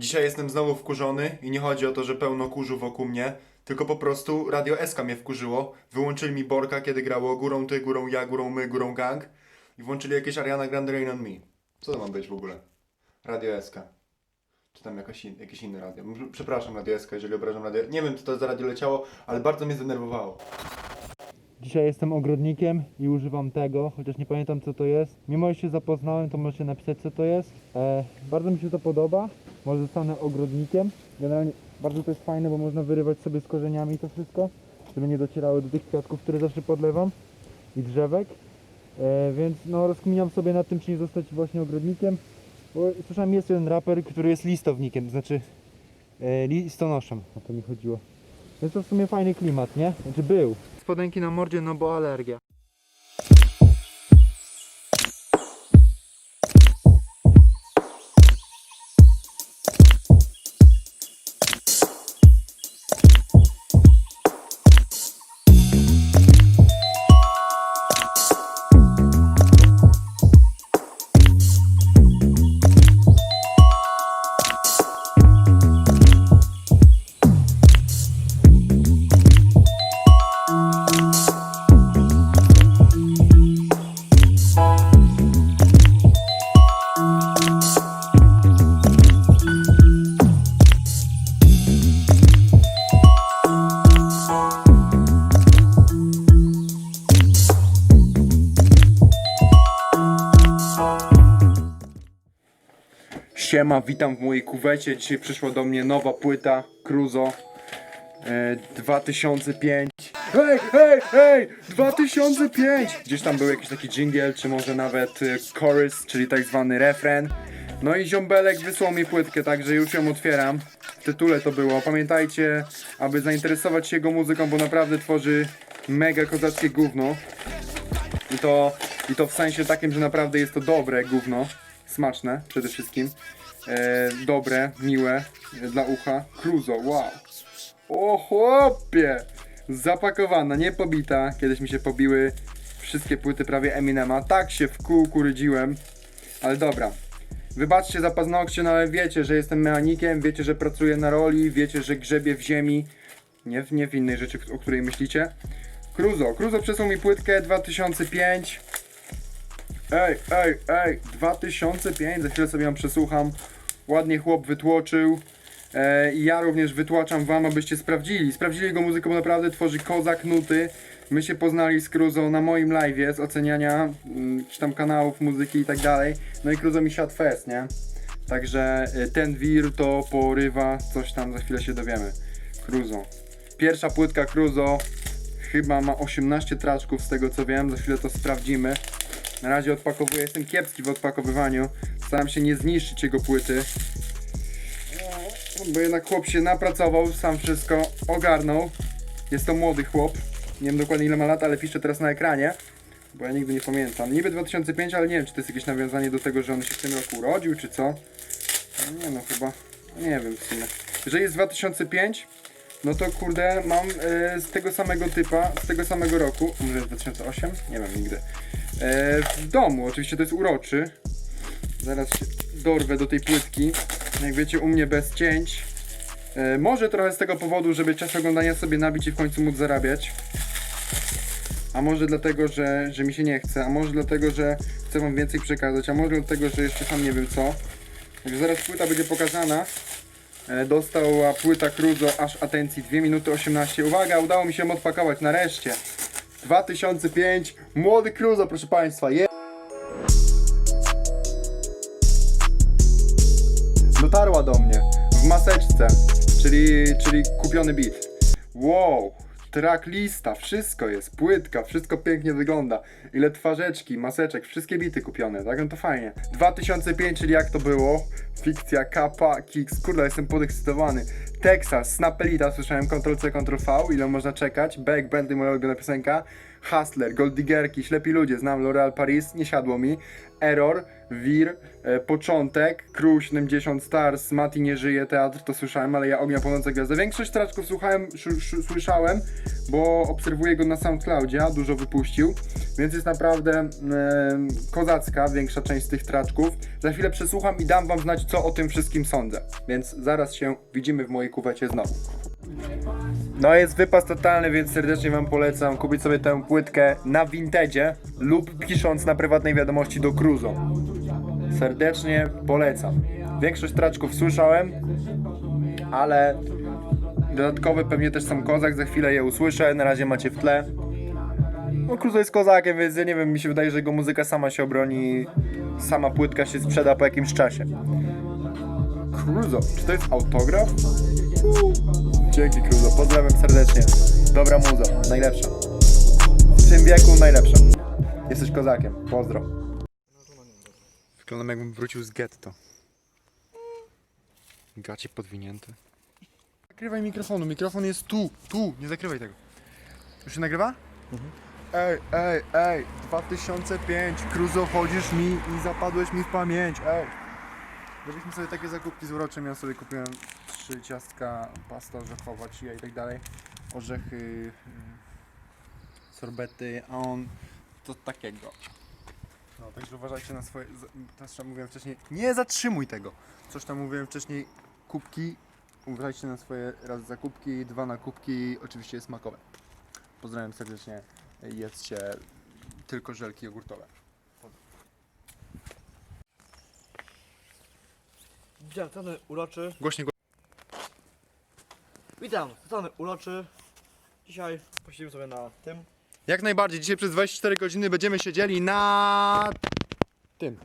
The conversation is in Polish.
Dzisiaj jestem znowu wkurzony i nie chodzi o to, że pełno kurzu wokół mnie, tylko po prostu Radio SK mnie wkurzyło. Wyłączyli mi Borka, kiedy grało górą ty, górą ja, górą my, górą gang i włączyli jakieś Ariana Grande Rain on Me. Co to ma być w ogóle? Radio SK. Czy tam jakoś in, jakieś inne radio. Przepraszam Radio SK, jeżeli obrażam radio. Nie wiem, co to za radio leciało, ale bardzo mnie zdenerwowało. Dzisiaj jestem ogrodnikiem i używam tego, chociaż nie pamiętam co to jest. Mimo, że się zapoznałem, to możecie napisać co to jest. E, bardzo mi się to podoba. Może zostanę ogrodnikiem. Generalnie bardzo to jest fajne, bo można wyrywać sobie z korzeniami to wszystko, żeby nie docierały do tych kwiatków, które zawsze podlewam i drzewek. E, więc no rozkminiam sobie nad tym, czy nie zostać właśnie ogrodnikiem. Bo słyszałem, jest jeden raper, który jest listownikiem, to znaczy e, listonoszem, o to mi chodziło. Jest to w sumie fajny klimat, nie? Znaczy był. Moskvadan keyin amor janobi alarga Siema, witam w mojej kuwecie. Dzisiaj przyszła do mnie nowa płyta Cruzo e, 2005. Hej, hej, hej! 2005! Gdzieś tam był jakiś taki jingle, czy może nawet e, chorus, czyli tak zwany refren. No i ziombelek wysłał mi płytkę, także już ją otwieram. W tytule to było. Pamiętajcie, aby zainteresować się jego muzyką, bo naprawdę tworzy mega kozackie gówno. I to, I to w sensie takim, że naprawdę jest to dobre gówno. Smaczne przede wszystkim. E, dobre, miłe dla ucha. Cruzo, wow. O chłopie! Zapakowana, nie pobita. Kiedyś mi się pobiły wszystkie płyty prawie Eminema. Tak się w kółku rydziłem. Ale dobra. Wybaczcie za paznokcie, no ale wiecie, że jestem mechanikiem, wiecie, że pracuję na roli, wiecie, że grzebię w ziemi. Nie, w- nie w innej rzeczy, o której myślicie. Cruzo. Cruzo przesłał mi płytkę 2005. Ej, ej, ej, 2005, za chwilę sobie ją przesłucham. Ładnie chłop wytłoczył. E, I ja również wytłaczam wam, abyście sprawdzili. Sprawdzili jego muzykę, bo naprawdę tworzy kozak nuty. My się poznali z Cruzo na moim live'ie z oceniania mm, czy tam kanałów muzyki i tak dalej. No i Cruzo mi siadł fest, nie? Także e, ten wir to porywa, coś tam za chwilę się dowiemy. Cruzo. Pierwsza płytka Cruzo chyba ma 18 traczków z tego co wiem, za chwilę to sprawdzimy. Na razie odpakowuję, jestem kiepski w odpakowywaniu. Staram się nie zniszczyć jego płyty. Bo jednak chłop się napracował, sam wszystko ogarnął. Jest to młody chłop. Nie wiem dokładnie ile ma lat, ale piszę teraz na ekranie. Bo ja nigdy nie pamiętam. Niby 2005, ale nie wiem czy to jest jakieś nawiązanie do tego, że on się w tym roku urodził, czy co. No Nie no, chyba. Nie wiem w sumie. Jeżeli jest 2005, no to kurde, mam e, z tego samego typa, z tego samego roku. Może jest 2008? Nie wiem nigdy. E, w domu, oczywiście to jest uroczy. Zaraz się dorwę do tej płytki. Jak wiecie, u mnie bez cięć. E, może trochę z tego powodu, żeby czas oglądania sobie nabić i w końcu móc zarabiać. A może dlatego, że, że mi się nie chce, a może dlatego, że chcę wam więcej przekazać, a może dlatego, że jeszcze sam nie wiem co. Także zaraz płyta będzie pokazana. E, Dostała płyta Cruzo aż atencji 2 minuty 18. Uwaga, udało mi się ją odpakować nareszcie. 2005, młody Cruzo, proszę Państwa. Je Dotarła do mnie w maseczce, czyli, czyli kupiony beat. Wow, tracklista, wszystko jest, płytka, wszystko pięknie wygląda. Ile twarzeczki, maseczek, wszystkie bity kupione, tak? No to fajnie. 2005, czyli jak to było? Fikcja, kappa, kicks, kurde, jestem podekscytowany. Texas, Snapelita, słyszałem Ctrl-C, Ctrl-V, ile można czekać. Back Bentley, moja ulubiona piosenka. Hustler, Goldiggerki, Ślepi Ludzie, znam L'Oreal Paris, nie siadło mi, Error, Wir, e, Początek, Crew 70 Stars, Mati nie żyje, teatr, to słyszałem, ale ja Ognia Płonąca Gwiazda. Większość traczków słuchałem, sz, sz, słyszałem, bo obserwuję go na SoundCloudzie, a dużo wypuścił, więc jest naprawdę e, kozacka większa część z tych traczków. Za chwilę przesłucham i dam wam znać, co o tym wszystkim sądzę, więc zaraz się widzimy w mojej kuwecie znowu. No jest wypas totalny, więc serdecznie wam polecam kupić sobie tę płytkę na Vintedzie lub pisząc na prywatnej wiadomości do Cruzo. Serdecznie polecam. Większość traczków słyszałem, ale dodatkowe pewnie też są kozak, za chwilę je usłyszę, na razie macie w tle. No Cruzo jest kozakiem, więc ja nie wiem, mi się wydaje, że jego muzyka sama się obroni, sama płytka się sprzeda po jakimś czasie. Cruzo, czy to jest autograf? Dzięki Cruzo, pozdrawiam serdecznie. Dobra muza, najlepsza. W tym wieku najlepsza. Jesteś kozakiem, pozdro. Wyglądam jakbym wrócił z getto. Gacie podwinięte. Zakrywaj mikrofonu, mikrofon jest tu, tu, nie zakrywaj tego. Już się nagrywa? Ej, ej, ej, 2005, Cruzo, chodzisz mi i zapadłeś mi w pamięć, ej. Robiliśmy sobie takie zakupki z uroczym, ja sobie kupiłem trzy ciastka, pasta orzechowa, chia i tak dalej, orzechy, y, sorbety, a on to takiego. No, także uważajcie na swoje, też tam mówiłem wcześniej, nie zatrzymuj tego. Coś tam mówiłem wcześniej, kubki, uważajcie na swoje raz zakupki, dwa na kubki, oczywiście smakowe. Pozdrawiam serdecznie, jedzcie tylko żelki jogurtowe. Sceny uroczy. Głośniej, Witam, sceny uroczy. Dzisiaj posiedzimy sobie na tym. Jak najbardziej. Dzisiaj przez 24 godziny będziemy siedzieli na tym.